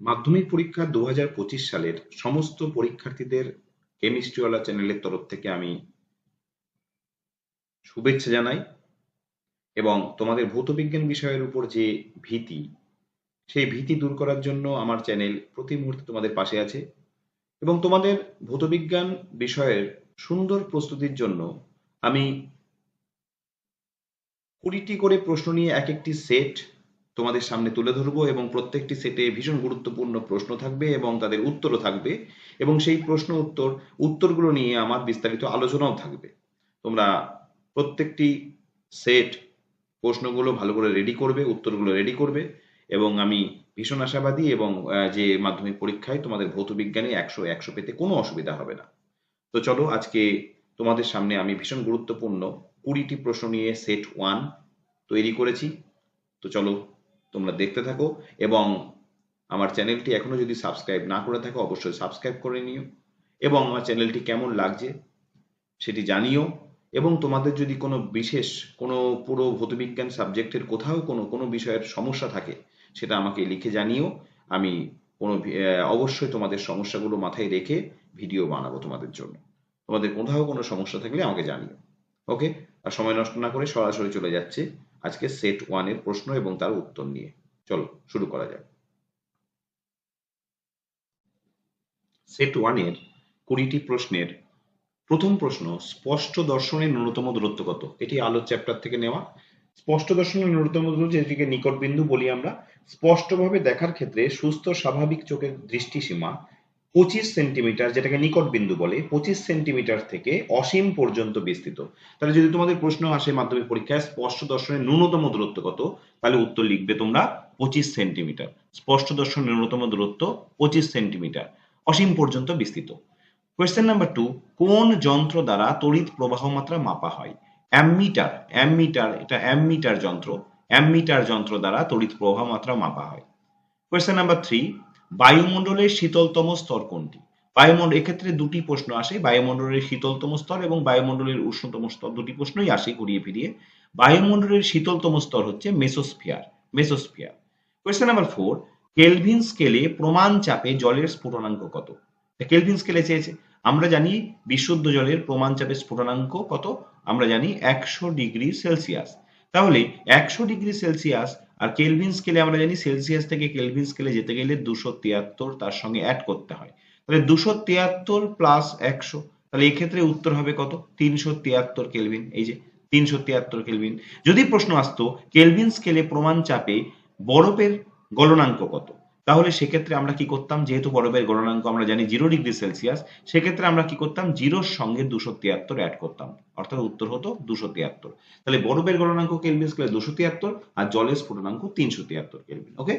মাধ্যমিক পরীক্ষা দু হাজার পঁচিশ সালের সমস্ত পরীক্ষার্থীদের কেমিস্ট্রিওয়ালা চ্যানেলের তরফ থেকে আমি শুভেচ্ছা জানাই এবং তোমাদের ভৌতবিজ্ঞান বিষয়ের উপর যে ভীতি, সেই ভীতি দূর করার জন্য আমার চ্যানেল প্রতি মুহূর্তে তোমাদের পাশে আছে এবং তোমাদের ভৌতবিজ্ঞান বিষয়ের সুন্দর প্রস্তুতির জন্য আমি কুড়িটি করে প্রশ্ন নিয়ে এক একটি সেট তোমাদের সামনে তুলে ধরবো এবং প্রত্যেকটি সেটে ভীষণ গুরুত্বপূর্ণ প্রশ্ন থাকবে এবং তাদের উত্তরও থাকবে এবং সেই প্রশ্ন উত্তর, উত্তরগুলো নিয়ে আমার বিস্তারিত আলোচনাও থাকবে। তোমরা প্রত্যেকটি সেট প্রশ্নগুলো ভালো করে রেডি করবে, উত্তরগুলো রেডি করবে এবং আমি ভীষণ আশাবাদী এবং যে মাধ্যমিক পরীক্ষায় তোমাদের ভৌত বিজ্ঞানে একশো একশো পেতে কোনো অসুবিধা হবে না। তো চলো আজকে তোমাদের সামনে আমি ভীষণ গুরুত্বপূর্ণ কুড়িটি প্রশ্ন নিয়ে সেট ওয়ান তৈরি করেছি। তো চলো তোমরা দেখতে থাকো এবং আমার চ্যানেলটি এখনও যদি সাবস্ক্রাইব না করে থাকো, অবশ্যই সাবস্ক্রাইব করে নিও এবং আমার চ্যানেলটি কেমন লাগছে সেটি জানিও এবং তোমাদের যদি কোনো বিশেষ, কোনো পুরো ভৌতবিজ্ঞান সাবজেক্টের কোথাও কোনো কোনো বিষয়ের সমস্যা থাকে, সেটা আমাকে লিখে জানিও। আমি কোনো অবশ্যই তোমাদের সমস্যাগুলো মাথায় রেখে ভিডিও বানাবো তোমাদের জন্য। তোমাদের কোথাও কোনো সমস্যা থাকলে আমাকে জানিও। ওকে? আর সময় নষ্ট না করে সরাসরি চলে যাচ্ছে। আজকে সেট ওয়ানের প্রশ্ন এবং তার উত্তর নিয়ে। চলো, শুরু করা যাক। সেট ওয়ানের কুড়িটি প্রশ্নের প্রথম প্রশ্ন, স্পষ্ট দর্শনের ন্যূনতম দূরত্ব কত? এটি আলোর চ্যাপ্টার থেকে নেওয়া। স্পষ্ট দর্শনের ন্যূনতম দূরত্ব যেটিকে নিকট বিন্দু বলি আমরা, স্পষ্টভাবে দেখার ক্ষেত্রে সুস্থ স্বাভাবিক চোখের দৃষ্টিসীমা পঁচিশ সেন্টিমিটার যেটাকে নিকট বিন্দু বলে, পঁচিশ সেন্টিমিটার থেকে অসীম পর্যন্ত বিস্তৃত। তাহলে যদি তোমাদের প্রশ্ন আসে মাধ্যমিক পরীক্ষায়, স্পষ্ট দর্শনের ন্যূনতম দূরত্ব কত? তাহলে উত্তর লিখবে তোমরা পঁচিশ সেন্টিমিটার স্পষ্ট দর্শনের ন্যূনতম দূরত্ব পঁচিশ সেন্টিমিটার অসীম পর্যন্ত বিস্তৃত। কোয়েশ্চেন নাম্বার টু কোন যন্ত্র দ্বারা তড়িৎ প্রবাহ মাত্রা মাপা হয়? অ্যামমিটার। অ্যামমিটার, এটা অ্যামমিটার যন্ত্র। অ্যামমিটার যন্ত্র দ্বারা তড়িৎ প্রবাহ মাত্রা মাপা হয়। কোয়েশ্চেন নাম্বার থ্রি বায়ুমণ্ডলের শীতলতম স্তর কোনটি? বায়ুমণ্ডল, এক্ষেত্রে দুটি প্রশ্ন আসে। বায়ুমণ্ডলের শীতলতম স্তর এবং বায়ুমণ্ডলের উষ্ণতম স্তর দুটি প্রশ্নই আসে ঘুরিয়ে ফিরিয়ে। বায়ুমণ্ডলের শীতলতম স্তর হচ্ছে mesosphere mesosphere. Question number four kelvin স্কেলে প্রমাণ চাপে জলের স্ফুটনাঙ্ক কত? কেলভিন স্কেলে চেয়েছে। আমরা জানি বিশুদ্ধ জলের প্রমাণ চাপের স্ফুটনাঙ্ক কত। আমরা জানি একশো ডিগ্রি সেলসিয়াস। তাহলে একশো ডিগ্রি সেলসিয়াস আর কেলভিন স্কেলে আমরা জানি সেলসিয়াস থেকে কেলভিন স্কেলে যেতে গেলে দুশো তিয়াত্তর তার সঙ্গে অ্যাড করতে হয়। তাহলে দুশো তিয়াত্তর প্লাস একশো, তাহলে এক্ষেত্রে উত্তর হবে কত? তিনশো তিয়াত্তর কেলভিন এই যে তিনশো তিয়াত্তর কেলভিন যদি প্রশ্ন আসতো কেলভিন স্কেলে প্রমাণ চাপে বরফের গলনাঙ্ক কত? তাহলে সেক্ষেত্রে আমরা কি করতাম? যেহেতু বরফের গণনাঙ্ক আমরা জানি জিরো ডিগ্রি সেলসিয়াস, সেক্ষেত্রে আমরা কি করতাম? জিরোর সঙ্গে দুশো তিয়াত্তর অ্যাড করতাম। অর্থাৎ উত্তর হতো দুশো তিয়াত্তর। তাহলে বরফের গণনাঙ্ক কেলভিন স্কেলে দুশো তিয়াত্তর আর জলের স্ফুটনাঙ্ক তিনশো তিয়াত্তর kelvin okay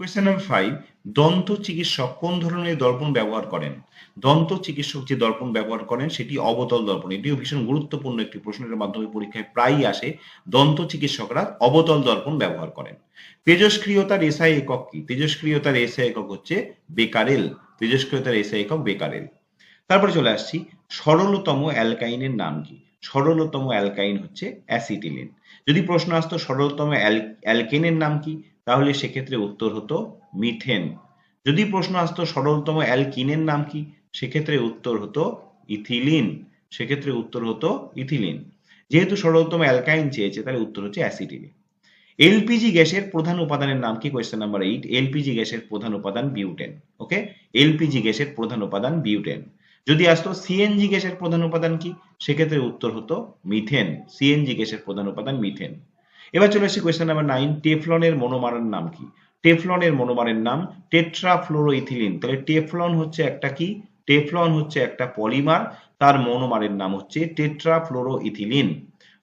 question number five দন্ত চিকিৎসক কোন ধরনের দর্পণ ব্যবহার করেন? দন্ত চিকিৎসক যে দর্পণ ব্যবহার করেন, সেটি অবতল দর্পণ। এটিও ভীষণ গুরুত্বপূর্ণ একটি প্রশ্নের মাধ্যমে পরীক্ষায় প্রায়ই আসে দন্ত চিকিৎসকরা অবতল দর্পণ ব্যবহার করেন। তেজস্ক্রিয়তার এসআই একক কি? তেজস্ক্রিয়তার এসআই একক হচ্ছে বেকারেল তেজস্ক্রিয়তার এসআই একক বেকারেল তারপরে চলে আসছি, সরলতম অ্যালকাইনের নাম কি? সরলতম অ্যালকাইন হচ্ছে অ্যাসিটিলিন। যদি প্রশ্ন আসতো, সরলতম অ্যালকেনের নাম কি? তাহলে সেক্ষেত্রে উত্তর হতো মিথেন। যদি প্রশ্ন আসতো, সরলতম অ্যালকিনের নাম কি? সেক্ষেত্রে উত্তর হতো ইথিলিন। সেক্ষেত্রে উত্তর হতো ইথিলিন। যেহেতু সরলতম অ্যালকাইন চেয়েছে, তাহলে উত্তর হচ্ছে অ্যাসিটিলিন এলপিজি গ্যাসের প্রধান উপাদানের নাম কি? Question number eight. এলপিজি গ্যাসের প্রধান উপাদান বিউটেন। ওকে? এলপিজি গ্যাসের প্রধান উপাদান বিউটেন। যদি আসতো, সিএনজি গ্যাসের প্রধান উপাদান কি? সেক্ষেত্রে উত্তর হতো মিথেন। সিএনজি গ্যাসের প্রধান উপাদান মিথেন। এবার চলে আসছি কোয়েশ্চেন নাম্বার নাইন টেফলনের মনোমারের নাম কি? টেফলনের মনোমারের নাম টেট্রাফ্লোরোইথিলিন তাহলে টেফলন হচ্ছে একটা কি? টেফলন হচ্ছে একটা পলিমার, তার মনোমারের নাম হচ্ছে টেট্রাফ্লোরোইথিলিন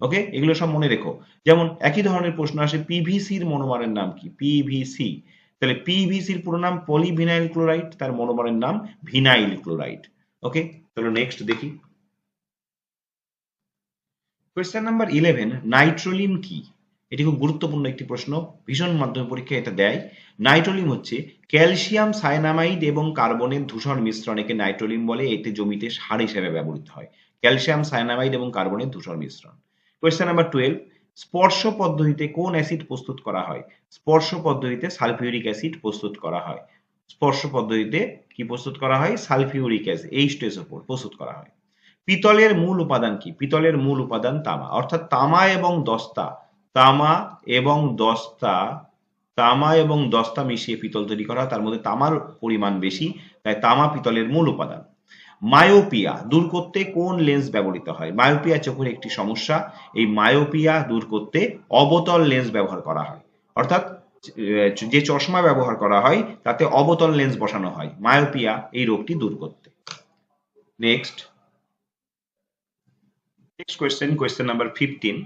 ওকে এগুলো সব মনে রেখো। যেমন একই ধরনের প্রশ্ন আসে পিভিসির মনোমারের নাম কি? পিভিসি তাহলে পিভিসির পুরো নাম পলিভিনাইল ক্লোরাইড তার মনোমারের নাম ভিনাইল ক্লোরাইড ওকে তাহলে নেক্সট দেখি। কোয়েশ্চেন নাম্বার ইলেভেন নাইট্রোলিন কি? এটি খুব গুরুত্বপূর্ণ একটি প্রশ্ন। ভীষণ মাধ্যমিক পরীক্ষায় এটা দেয়। নাইট্রোলিম হচ্ছে ক্যালসিয়াম সায়ানামাইড এবং কার্বনের ধূসর মিশ্রণকে নাইট্রোলিম বলে এতে জমিতে সার হিসেবে ব্যবহৃত হয়। ক্যালসিয়াম সায়ানামাইড এবং কার্বনের ধূসর মিশ্রণ। কোয়েশ্চেন নাম্বার টুয়েলভ স্পর্শ পদ্ধতিতে কোন অ্যাসিড প্রস্তুত করা হয়? স্পর্শ পদ্ধতিতে সালফিউরিক অ্যাসিড প্রস্তুত করা হয়। স্পর্শ পদ্ধতিতে কি প্রস্তুত করা হয়? সালফিউরিক অ্যাসিড এইচ প্রস্তুত করা হয়। পিতলের মূল উপাদান কি? পিতলের মূল উপাদান তামা। অর্থাৎ তামা এবং দস্তা তামা এবং দস্তা, তামা এবং দস্তা মিশিয়ে পিতল তৈরি করা, তার মধ্যে তামার পরিমাণ বেশি, তাই তামা পিতলের মূল উপাদান। মায়োপিয়া দূর করতে কোন লেন্স ব্যবহৃত হয়? মায়োপিয়া চোখের একটি সমস্যা, এই মায়োপিয়া দূর করতে অবতল লেন্স ব্যবহার করা হয়। অর্থাৎ, যে চশমা ব্যবহার করা হয়, তাতে অবতল লেন্স বসানো হয়, মায়োপিয়া এই রোগটি দূর করতে। Next next question question number fifteen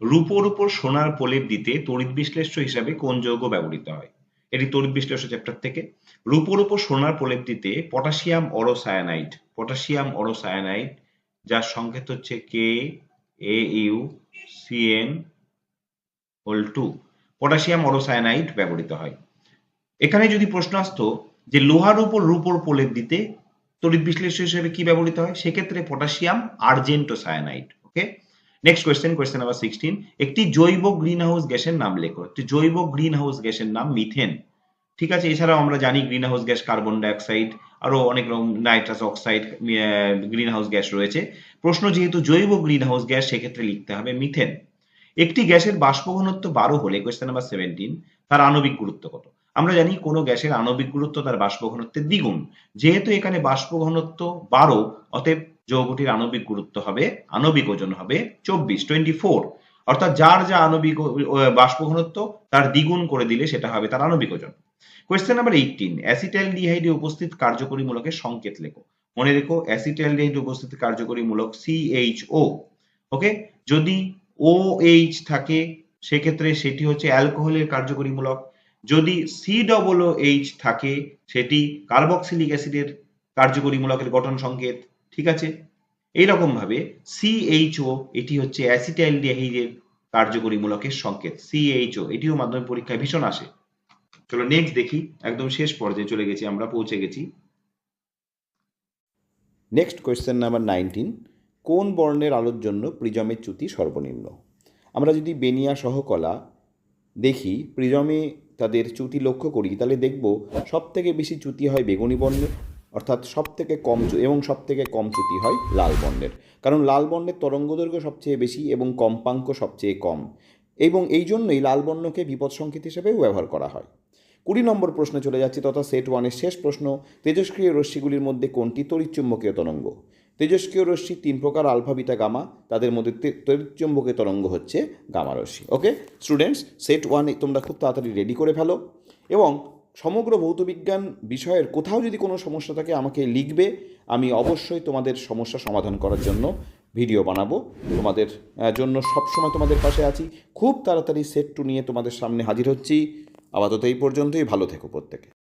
রূপোর উপর সোনার প্রলেপ দিতে তড়িৎ বিশ্লেষ্য হিসাবে কোন যৌগ ব্যবহৃত হয়? এটি তড়িৎ বিশ্লেষ্য চ্যাপ্টার থেকে। রূপোর উপর সোনার প্রলেপ দিতে পটাশিয়াম অরোসায়ানাইড পটাশিয়াম অরোসায়ানাইড যার সংকেত হচ্ছে K A U CN whole two potassium aurocyanide ব্যবহৃত হয়। এখানে যদি প্রশ্ন আসতো যে লোহার উপর রূপোর প্রলেপ দিতে তড়িৎ বিশ্লেষ্য হিসেবে কি ব্যবহৃত হয়, সেক্ষেত্রে potassium argento cyanide okay next question question number sixteen একটি জৈব গ্রিন হাউস গ্যাসের নাম লেখো। একটি জৈব গ্রিন হাউস গ্যাসের নাম মিথেন ঠিক আছে? এছাড়াও আমরা জানি green house gas carbon dioxide আরও অনেক রকম nitrous oxide green house gas রয়েছে। প্রশ্ন, যেহেতু জৈব গ্রিন হাউস গ্যাস, সেক্ষেত্রে লিখতে হবে মিথেন একটি গ্যাসের বাষ্প ঘনত্ব বারো হলে কোয়েশ্চেন নাম্বার সেভেন্টিন তার আণবিক গুরুত্ব কত? আমরা জানি কোনো গ্যাসের আণবিক গুরুত্ব তার বাষ্প ঘনত্বের দ্বিগুণ। যেহেতু এখানে বাষ্প ঘনত্ব বারো, অতএব যৌগটির আণবিক গুরুত্ব হবে, আণবিক ওজন হবে চব্বিশ টোয়েন্টি ফোর অর্থাৎ যার যা আণবিক বাষ্প ঘনত্ব, তার দ্বিগুণ করে দিলে সেটা হবে তার আণবিক ওজন। কোয়েশ্চেন নাম্বার এইটিন অ্যাসিটাইলডিহাইডে উপস্থিত কার্যকরী মূলকের সংকেত লেখো। মনে রেখো অ্যাসিটাইল অ্যাসিটাইলডিহাইডে উপস্থিত কার্যকরী মূলক সিএইচও ওকে যদি ও এইচ থাকে, সেক্ষেত্রে সেটি হচ্ছে অ্যালকোহলের কার্যকরী মূলক। যদি সি ডবল এইচ থাকে, সেটি কার্বক্সিলিক অ্যাসিডের কার্যকরী মূলকের গঠন সংকেত। ঠিক আছে? এইরকম ভাবে সিএইচও এটি হচ্ছে অ্যাসিটাইলডিহাইডের কার্যকরী মূলকের সংকেত সিএইচও এটিও মাধ্যমিক পরীক্ষায় ভীষণ আসে। চলো নেক্সট দেখি, একদম শেষ পর্যায়ে চলে গেছি, আমরা পৌঁছে গেছি। নেক্সট কোয়েশ্চেন নাম্বার নাইনটিন কোন বর্ণের আলোর জন্য প্রিজমের চ্যুতি সর্বনিম্ন? আমরা যদি বেনিয়া সহকলা দেখি, প্রিজমে তাদের চ্যুতি লক্ষ্য করি, তাহলে দেখব সব থেকে বেশি চ্যুতি হয় বেগুনি বর্ণের অর্থাৎ সব থেকে কম এবং সব থেকে কম চ্যুতি হয় লাল বর্ণের। কারণ লাল বর্ণের তরঙ্গদৈর্ঘ্য সবচেয়ে বেশি এবং কম্পাঙ্ক সবচেয়ে কম। এবং এই জন্যই লাল বর্ণকে বিপদ সংকেত হিসেবেও ব্যবহার করা হয়। কুড়ি নম্বর প্রশ্নে চলে যাচ্ছি তথা সেট ওয়ানের শেষ প্রশ্ন তেজস্ক্রিয় রশ্মিগুলির মধ্যে কোনটি তড়িৎচুম্বকীয় তরঙ্গ? তেজস্ক্রিয় রশ্মি তিন প্রকার, আলফা, বিটা, গামা। তাদের মধ্যে তড়িৎচুম্বকীয় তরঙ্গ হচ্ছে গামা রশ্মি। ওকে স্টুডেন্টস সেট ওয়ান তোমরা খুব তাড়াতাড়ি রেডি করে ফেলো। এবং সমগ্র ভৌতবিজ্ঞান বিষয়ের কোথাও যদি কোনো সমস্যা থাকে, আমাকে লিখবে। আমি অবশ্যই তোমাদের সমস্যা সমাধান করার জন্য ভিডিও বানাবো। তোমাদের জন্য সবসময় তোমাদের পাশে আছি। খুব তাড়াতাড়ি সেট টু নিয়ে তোমাদের সামনে হাজির হচ্ছি। আপাতত এই পর্যন্তই। ভালো থেকো প্রত্যেকে।